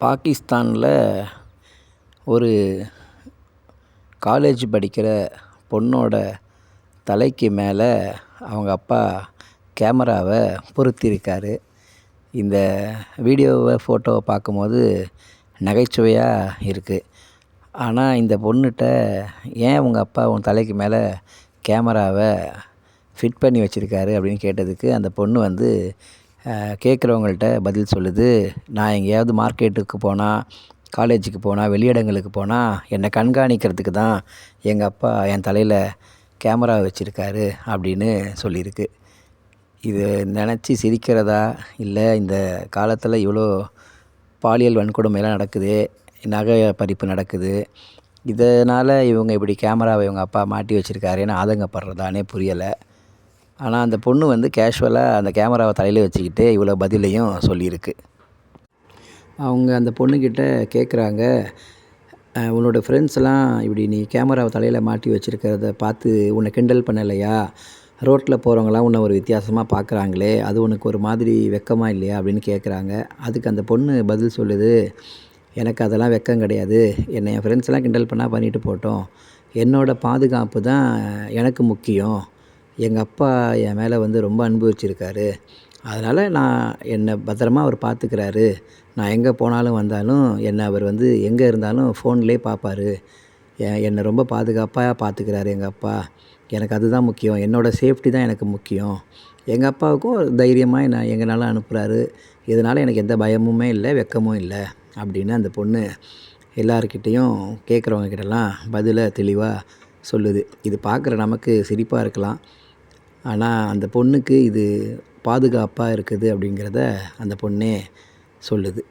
பாகிஸ்தானில் ஒரு காலேஜ் படிக்கிற பொண்ணோட தலைக்கு மேலே அவங்க அப்பா கேமராவை பொருத்தியிருக்காரு. இந்த வீடியோவை ஃபோட்டோவை பார்க்கும்போது நகைச்சுவையாக இருக்குது ஆனால் இந்த பொண்ணுகிட்ட ஏன் உங்கள் அப்பா உன் தலைக்கு மேலே கேமராவை ஃபிட் பண்ணி வச்சுருக்காரு அப்படின்னு கேட்டதுக்கு அந்த பொண்ணு வந்து கேட்குறவங்கள்ட்ட பதில் சொல்லுது. நான் எங்கேயாவது மார்க்கெட்டுக்கு போனால் காலேஜுக்கு போனால் வெளியிடங்களுக்கு போனால் என்னை கண்காணிக்கிறதுக்கு தான் எங்கள் அப்பா என் தலையில் கேமரா வச்சுருக்காரு அப்படின்னு சொல்லியிருக்கு. இது நினச்சி சிரிக்கிறதா இல்லை இந்த காலத்தில் இவ்வளோ பாலியல் வன்கொடுமைலாம் நடக்குது நகை பறிப்பு நடக்குது இதனால் இவங்க இப்படி கேமராவை இவங்க அப்பா மாட்டி வச்சுருக்காருன்னு ஆதங்கப்படுறதானே புரியலை. ஆனால் அந்த பொண்ணு வந்து கேஷுவலாக அந்த கேமராவை தலையில் வச்சுக்கிட்டு இவ்வளோ பதிலையும் சொல்லியிருக்கு. அவங்க அந்த பொண்ணுக்கிட்ட கேட்குறாங்க உன்னோட ஃப்ரெண்ட்ஸ்லாம் இப்படி நீ கேமராவை தலையில் மாட்டி வச்சுருக்கிறத பார்த்து உன்னை கிண்டல் பண்ணலையா? ரோட்டில் போகிறவங்களாம் உன்னை ஒரு வித்தியாசமாக பார்க்குறாங்களே அது உனக்கு ஒரு மாதிரி வெக்கமாக இல்லையா? அப்படின்னு கேட்குறாங்க அதுக்கு அந்த பொண்ணு பதில் சொல்லுது எனக்கு அதெல்லாம் வெக்கம் கிடையாது. என்னை என் ஃப்ரெண்ட்ஸ்லாம் கிண்டல் பண்ணால் பண்ணிட்டு போட்டோம். என்னோடய பாதுகாப்பு தான் எனக்கு முக்கியம். எங்கள் அப்பா என் மேலே வந்து ரொம்ப அன்பு வச்சுருக்காரு. அதனால் நான் என்னை பத்திரமா அவர் பார்த்துக்கிறாரு நான் எங்கே போனாலும் வந்தாலும் என்னை அவர் வந்து எங்கே இருந்தாலும் ஃபோன்லேயே பார்ப்பாரு என்னை ரொம்ப பாதுகாப்பாக பார்த்துக்கிறாரு எங்கள் அப்பா. எனக்கு அதுதான் முக்கியம். என்னோடய சேஃப்டி தான் எனக்கு முக்கியம். எங்கள் அப்பாவுக்கும் தைரியமாக என்ன எங்கனாலும் அனுப்புகிறாரு இதனால் எனக்கு எந்த பயமுமே இல்லை வெக்கமும் இல்லை அப்படின்னு அந்த பொண்ணு எல்லாருக்கிட்டேயும் கேட்குறவங்க கிட்டலாம் பதிலை தெளிவாக சொல்லுது. இது பார்க்குற நமக்கு சிரிப்பாக இருக்கலாம். ஆனால் அந்த பொண்ணுக்கு இது பாதுகாப்பாக இருக்குது அப்படிங்கிறத அந்த பொண்ணே சொல்லுது.